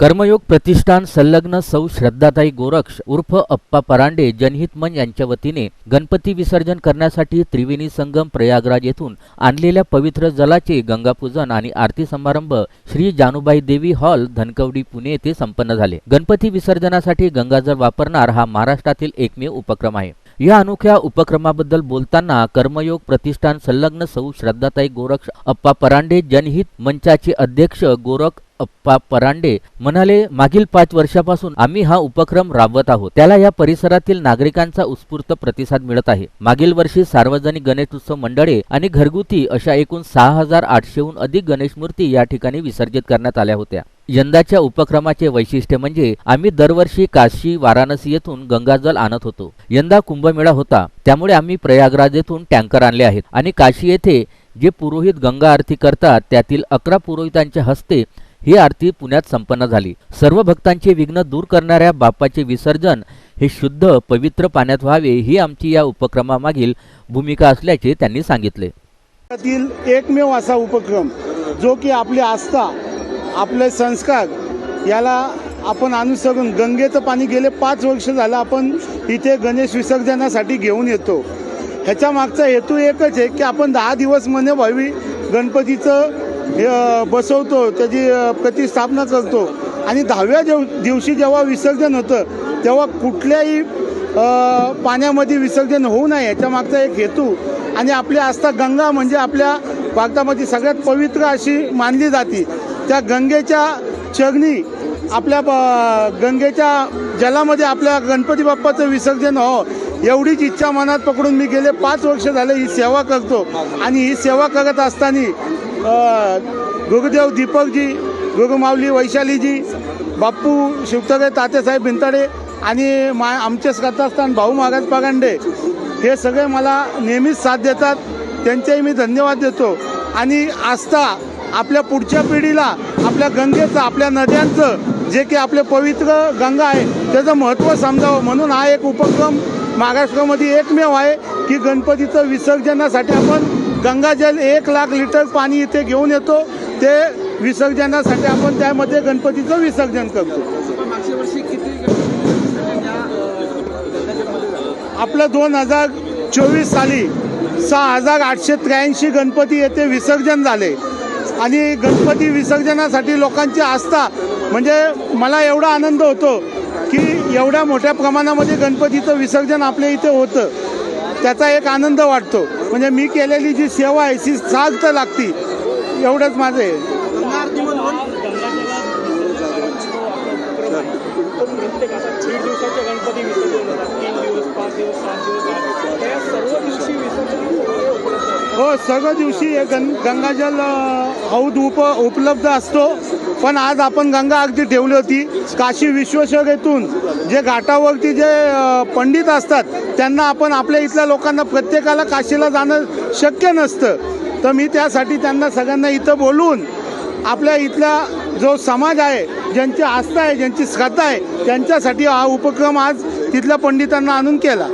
कर्मयोग प्रतिष्ठान संलग्न सौ श्रद्धाताई गोरक्ष उर्फ अप्पा परांडे जनहित यांच्या वतीने गणपती विसर्जन करण्यासाठी त्रिवेणी संगम प्रयागराज येथून आणलेल्या पवित्र जलाचे गंगापूजन आणि आरती समारंभ श्री जानूबाई देवी हॉल धनकवडी पुणे येथे संपन्न झाले. गणपती विसर्जनासाठी गंगाजल वापरणार हा महाराष्ट्रातील एकमेव उपक्रम आहे. या अनोख्या उपक्रमाबद्दल बोलताना कर्मयोग प्रतिष्ठान संलग्न सौ श्रद्धाताई गोरक्ष अप्पा परांडे जनहित मंचाचे अध्यक्ष गोरख अप्पा परांडे म्हणाले मागील पाच वर्षापासून आम्ही हा उपक्रम राबवत आहोत. त्याला या परिसरातील नागरिकांचा उत्स्फूर्त प्रतिसाद मिळत आहे. मागील वर्षी सार्वजनिक गणेशोत्सव मंडळे आणि घरगुती अशा एकूण सहा हजार आठशेहून अधिक गणेश मूर्ती या ठिकाणी विसर्जित करण्यात आल्या होत्या. यंदाच्या उपक्रमाचे वैशिष्ट्य म्हणजे आम्ही दरवर्षी काशी वाराणसी येथून गंगाजल आणत होतो. यंदा कुंभमेळा होता त्यामुळे आम्ही प्रयागराज येथून टँकर आणले आहेत. आणि काशी येथे जे पुरोहित गंगा आरती करतात त्यातील अकरा पुरोहितांच्या हस्ते ही आरती पुण्यात संपन्न झाली. सर्व भक्तांचे विघ्न दूर करणाऱ्या बाप्पाचे विसर्जन हे शुद्ध पवित्र पाण्यात व्हावे ही आमची या उपक्रमामागील भूमिका असल्याचे त्यांनी सांगितले. एकमेव असा उपक्रम जो की आपली आस्था आपले संस्कार याला आपण अनुसरून गंगेचं पाणी गेले पाच वर्ष झालं आपण इथे गणेश विसर्जनासाठी घेऊन येतो. ह्याच्या मागचा हेतू एकच आहे की आपण दहा दिवस म्हणे भावी गणपतीचं बसवतो त्याची प्रतिस्थापना करतो. आणि दहाव्या जेव दिवशी जेव्हा विसर्जन होतं तेव्हा कुठल्याही पाण्यामध्ये विसर्जन होऊ नये याच्या मागचा एक हेतू. आणि आपली आस्था गंगा म्हणजे आपल्या भारतामध्ये सगळ्यात पवित्र अशी मानली जाते. त्या गंगेच्या चरणी आपल्या ब- गंगेच्या जलामध्ये आपल्या गणपती बाप्पाचं विसर्जन व्हावं एवढीच इच्छा मनात पकडून मी गेले. पाच वर्ष झाले ही सेवा करतो. आणि ही सेवा करत असताना गुरुदेव दीपकजी गुरुमावली वैशालीजी बाप्पू शिवतगे तात्यासाहेब भिंताडे आणि मा आमचे श्रद्धास्थान भाऊ महाराज पगांडे हे सगळे मला नेहमीच साथ देतात. त्यांचेही मी धन्यवाद देतो. आणि आस्था आपल्या पुढच्या पिढीला आपल्या गंगेचं आपल्या नद्यांचं जे की आपले पवित्र गंगा आहे त्याचं महत्त्व समजावं. म्हणून हा एक उपक्रम महाराष्ट्रामध्ये एकमेव आहे की गणपतीचं विसर्जनासाठी आपण गंगाजल एक लाख लिटर पाणी इथे घेऊन येतो. ते विसर्जनासाठी आपण त्यामध्ये गणपतीचं विसर्जन करतो. आपलं दोन हजार चोवीस साली सहा हजार आठशे त्र्याऐंशी गणपती येथे विसर्जन झाले. आणि गणपती विसर्जनासाठी लोकांची आस्था. म्हणजे मला एवढा आनंद होतो की एवढ्या मोठ्या प्रमाणामध्ये गणपतीचं विसर्जन आपल्या इथे होतं. त्याचा एक आनंद वाटतो. म्हणजे मी केलेली जी सेवा आहे ती सार्थ लागती. एवढंच माझं आहे. गणपती हो सर्व दिवशी हे गं गंगाजल अ, हौद उप उपलब्ध असतो. पण आज आपण गंगा अगदी ठेवली होती. काशी विश्वेश्वरेतून जे घाटावरती जे पंडित असतात त्यांना आपण आपल्या इथल्या लोकांना प्रत्येकाला काशीला जाणं शक्य नसतं. तर मी त्यासाठी त्यांना सगळ्यांना इथं बोलून आपल्या इथला जो समाज आहे ज्यांची आस्था आहे ज्यांची श्रद्धा आहे त्यांच्यासाठी हा उपक्रम आज तिथल्या पंडितांना आणून केला.